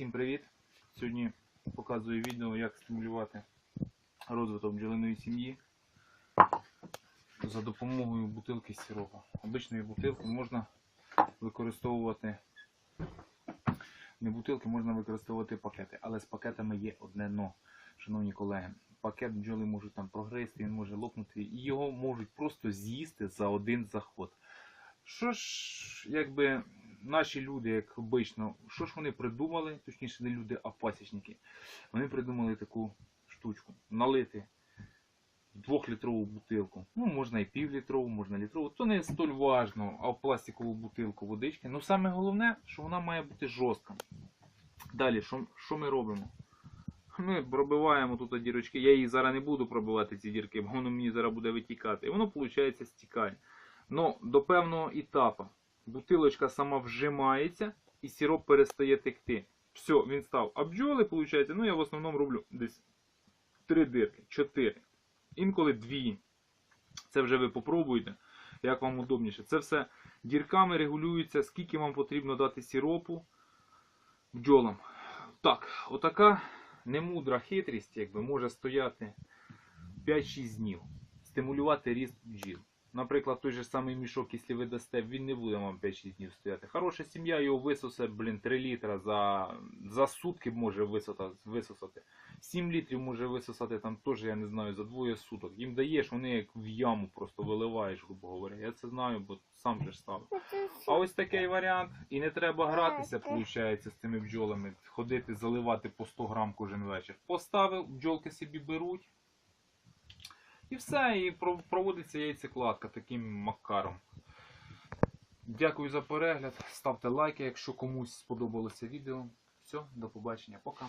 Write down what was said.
Всім привіт! Сьогодні показую відео, як стимулювати розвиток бджолиної сім'ї за допомогою бутилки з сиропу. Обичної бутилки можна використовувати не бутилки, можна використовувати пакети, але з пакетами є одне но, шановні колеги. Пакет бджоли можуть там прогризти, він може лопнути, і його можуть просто з'їсти за один заход. Що ж, якби наші люди, як обично, що ж вони придумали, точніше не люди, а пасічники. Вони придумали таку штучку. Налити двохлітрову бутилку. Ну, можна і півлітрову, можна літрову. То не столь важно, а в пластикову бутилку водички. Ну саме головне, що вона має бути жорстка. Далі, що, що ми робимо? Ми пробиваємо тут дірочки. Я її зараз не буду пробивати, ці дірки, бо воно мені зараз буде витікати. І воно, виходить, стікає. Ну, до певного етапу бутилочка сама вжимається і сироп перестає текти. Все, він став. А бджоли, виходить, ну я в основному роблю десь 3 дирки, 4, інколи 2. Це вже ви попробуєте, як вам удобніше. Це все дірками регулюється, скільки вам потрібно дати сиропу бджолам. Так, отака немудра хитрість, якби може стояти 5-6 днів, стимулювати ріст бджіл. Наприклад, той же самий мішок, якщо ви дасте, він не буде вам 5-6 днів стояти. Хороша сім'я його висосе, блін, 3 літра за, за сутки може висосати. 7 літрів може висосати там теж, я не знаю, за двоє суток. Їм даєш, вони як в яму просто виливаєш, грубо говоря. Я це знаю, бо сам же ж ставив. А ось такий варіант. І не треба гратися, виходить, з цими бджолами. Ходити, заливати по 100 грам кожен вечір. Поставив, бджолки собі беруть. І все, і проводиться яйцекладка таким макаром. Дякую за перегляд. Ставте лайки, якщо комусь сподобалося відео. Все, до побачення. Пока.